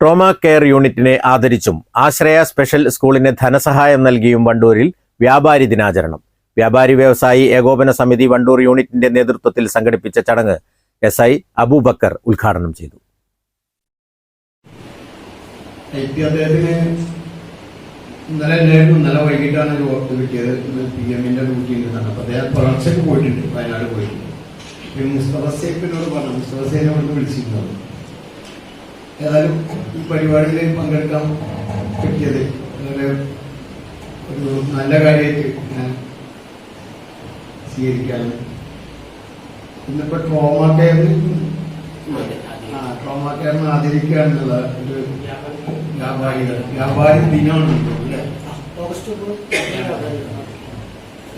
Trauma care യൂണിറ്റിനെ ആദരിച്ചും Ashraya special സ്കൂളിന് ധനസഹായം നൽകിയും വണ്ടൂരിൽ വ്യാപാരി ദിനാചരണം. വ്യാപാരി വ്യവസായി ഏകോപന സമിതി വണ്ടൂർ യൂണിറ്റിന്റെ നേതൃത്വത്തിൽ സംഘടിപ്പിച്ച ചടങ്ങ് എസ് ഐ അബൂബക്കർ ഉദ്ഘാടനം ചെയ്തു. ഇന്നലെ അല്ലായിരുന്നു ഇന്നലെ വൈകിട്ടാണ് ഒരു വോട്ട് കിട്ടിയത്. പി എമ്മിന്റെ ഡ്യൂട്ടി ഉണ്ടെന്നാണ്. അപ്പൊ അദ്ദേഹം പുലർച്ചയ്ക്ക് പോയിട്ടുണ്ട്. വയനാട് പോയിട്ടുണ്ട്. മുസ്തഫ സേഫിനോട് പറഞ്ഞു. മുസ്തഫ സേഫിനെ വിളിച്ചിരുന്നത് ഏതായാലും ഈ പരിപാടിയിൽ പങ്കെടുക്കാൻ പറ്റിയത് വളരെ ഒരു നല്ല കാര്യമായിട്ട് ഞാൻ സ്വീകരിക്കാനും. ഇന്നിപ്പോ ട്രോമ കെയർ ട്രോമ കെയറിനെ ആദരിക്കുക ഒരു വ്യാപാരികൾ. വ്യാപാരി ദിനമാണ്?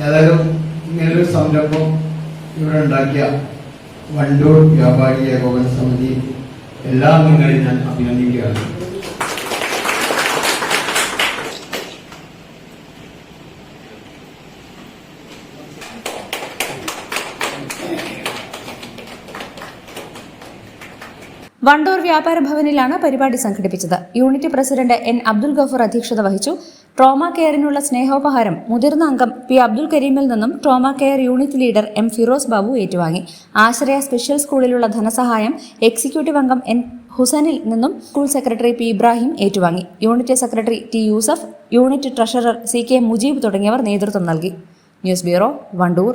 ഏതായാലും ഇങ്ങനൊരു സംരംഭം ഇവിടെ ഉണ്ടാക്കിയ വണ്ടൂർ വ്യാപാരി ഏകോപന സമിതി എല്ലാ അംഗങ്ങളെയും ഞാൻ അഭിനന്ദിക്കുകയാണ്. വണ്ടൂർ വ്യാപാര ഭവനിലാണ് പരിപാടി സംഘടിപ്പിച്ചത്. Unit president N Abdul Gafoor അധ്യക്ഷത വഹിച്ചു. ട്രോമ കെയറിനുള്ള സ്നേഹോപഹാരം മുതിർന്ന അംഗം പി അബ്ദുൽ കരീമിൽ നിന്നും trauma care unit leader M Firoz Babu ഏറ്റുവാങ്ങി. ആശ്രയ സ്പെഷ്യൽ സ്കൂളിലുള്ള ധനസഹായം എക്സിക്യൂട്ടീവ് അംഗം എൻ ഹുസനിൽ നിന്നും സ്കൂൾ സെക്രട്ടറി പി ഇബ്രാഹിം ഏറ്റുവാങ്ങി. Unit secretary T Yusuf unit treasurer C K Mujeeb തുടങ്ങിയവർ നേതൃത്വം നൽകി. News bureau Wandoor.